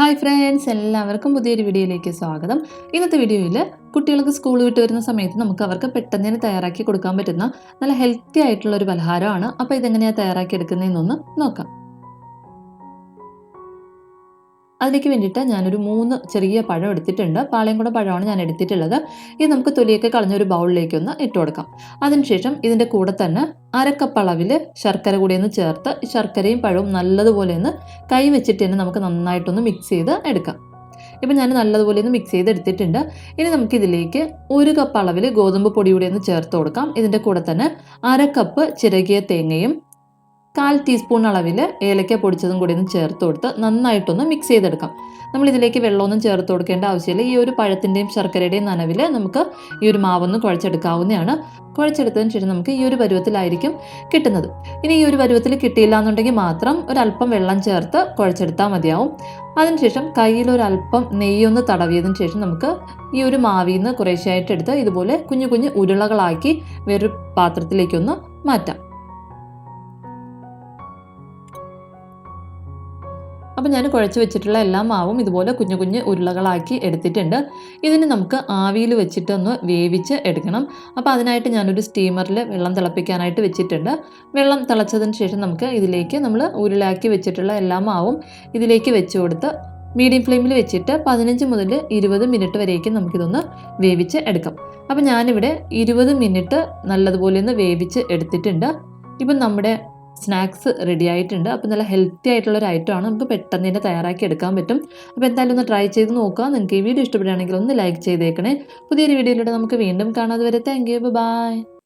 Hi friends എല്ലാവർക്കും പുതിയൊരു വീഡിയോയിലേക്ക് സ്വാഗതം. ഇന്നത്തെ വീഡിയോയിൽ കുട്ടികൾക്ക് സ്കൂൾ വിട്ട് വരുന്ന സമയത്ത് നമുക്ക് അവർക്ക് പെട്ടെന്ന് തന്നെ തയ്യാറാക്കി കൊടുക്കാൻ പറ്റുന്ന നല്ല ഹെൽത്തി ആയിട്ടുള്ള ഒരു പലഹാരമാണ്. അപ്പോൾ ഇതെങ്ങനെയാണ് തയ്യാറാക്കി എടുക്കുന്നതെന്നൊന്ന് നോക്കാം. അതിലേക്ക് വേണ്ടിയിട്ട് ഞാനൊരു മൂന്ന് ചെറിയ പഴം എടുത്തിട്ടുണ്ട്. പാളയംകുട പഴമാണ് ഞാൻ എടുത്തിട്ടുള്ളത്. ഇത് നമുക്ക് തൊലിയൊക്കെ കളഞ്ഞ ഒരു ബൗളിലേക്ക് ഒന്ന് ഇട്ട് കൊടുക്കാം. അതിനുശേഷം ഇതിന്റെ കൂടെ തന്നെ അരക്കപ്പ് അളവിൽ ശർക്കര കൂടി ഒന്ന് ചേർത്ത് ശർക്കരയും പഴവും നല്ലതുപോലെ ഒന്ന് കൈ വെച്ചിട്ട് തന്നെ നമുക്ക് നന്നായിട്ടൊന്ന് മിക്സ് ചെയ്ത് എടുക്കാം. ഇപ്പം ഞാൻ നല്ലതുപോലെ ഒന്ന് മിക്സ് ചെയ്തെടുത്തിട്ടുണ്ട് ഇനി നമുക്കിതിലേക്ക് ഒരു കപ്പ് അളവിൽ ഗോതമ്പ് പൊടി കൂടി ഒന്ന് ചേർത്ത് കൊടുക്കാം. ഇതിന്റെ കൂടെ തന്നെ അര കപ്പ് ചിരകിയ തേങ്ങയും കാൽ ടീസ്പൂൺ അളവിൽ ഏലക്ക പൊടിച്ചതും കൂടി ഒന്ന് ചേർത്ത് കൊടുത്ത് നന്നായിട്ടൊന്ന് മിക്സ് ചെയ്തെടുക്കാം. നമ്മൾ ഇതിലേക്ക് വെള്ളമൊന്നും ചേർത്ത് കൊടുക്കേണ്ട ആവശ്യമില്ല. ഈ ഒരു പഴത്തിന്റെയും ശർക്കരയുടെയും നനവിൽ നമുക്ക് ഈ ഒരു മാവൊന്ന് കുഴച്ചെടുക്കാവുന്നതാണ്. കുഴച്ചെടുത്തതിന് ശേഷം നമുക്ക് ഈ ഒരു പരുവത്തിലായിരിക്കും കിട്ടുന്നത്. ഇനി ഈ ഒരു പരുവത്തിൽ കിട്ടിയില്ല എന്നുണ്ടെങ്കിൽ മാത്രം ഒരല്പം വെള്ളം ചേർത്ത് കുഴച്ചെടുത്താൽ മതിയാവും. അതിനുശേഷം കയ്യിൽ ഒരല്പം നെയ്യൊന്ന് തടവിയതിന് ശേഷം നമുക്ക് ഈ ഒരു മാവിൽ നിന്ന് കുറേശ്ശായിട്ട് എടുത്ത് ഇതുപോലെ കുഞ്ഞു കുഞ്ഞു ഉരുളകളാക്കി വേറൊരു പാത്രത്തിലേക്കൊന്ന് മാറ്റാം. അപ്പോൾ ഞാൻ കുഴച്ച് വെച്ചിട്ടുള്ള എല്ലാ മാവും ഇതുപോലെ കുഞ്ഞു കുഞ്ഞ് ഉരുളകളാക്കി എടുത്തിട്ടുണ്ട്. ഇതിന് നമുക്ക് ആവിയിൽ വെച്ചിട്ട് ഒന്ന് വേവിച്ച് എടുക്കണം. അപ്പോൾ അതിനായിട്ട് ഞാനൊരു സ്റ്റീമറിൽ വെള്ളം തിളപ്പിക്കാനായിട്ട് വെച്ചിട്ടുണ്ട്. വെള്ളം തിളച്ചതിന് ശേഷം നമുക്ക് ഇതിലേക്ക് നമ്മൾ ഉരുളാക്കി വെച്ചിട്ടുള്ള എല്ലാ മാവും ഇതിലേക്ക് വെച്ച് കൊടുത്ത് മീഡിയം ഫ്ലെയിമിൽ വെച്ചിട്ട് പതിനഞ്ച് മുതൽ ഇരുപത് മിനിറ്റ് വരേക്കും നമുക്കിതൊന്ന് വേവിച്ച് എടുക്കാം. അപ്പോൾ ഞാനിവിടെ ഇരുപത് മിനിറ്റ് നല്ലതുപോലെ ഒന്ന് വേവിച്ച് എടുത്തിട്ടുണ്ട്. ഇപ്പം നമ്മുടെ സ്നാക്സ് റെഡി ആയിട്ടുണ്ട്. അപ്പോൾ നല്ല ഹെൽത്തി ആയിട്ടുള്ള ഒരു ആണ്. നമുക്ക് പെട്ടെന്ന് തന്നെ തയ്യാറാക്കി എടുക്കാൻ പറ്റും. അപ്പോൾ എന്തായാലും ഒന്ന് ട്രൈ ചെയ്ത് നോക്കുക. നിങ്ങൾക്ക് ഈ വീഡിയോ ഇഷ്ടപ്പെടുകയാണെങ്കിൽ ഒന്ന് ലൈക്ക് ചെയ്തേക്കണേ. പുതിയൊരു വീഡിയോയിലൂടെ നമുക്ക് വീണ്ടും കാണാതെ വരെ താങ്ക് യു ബൈ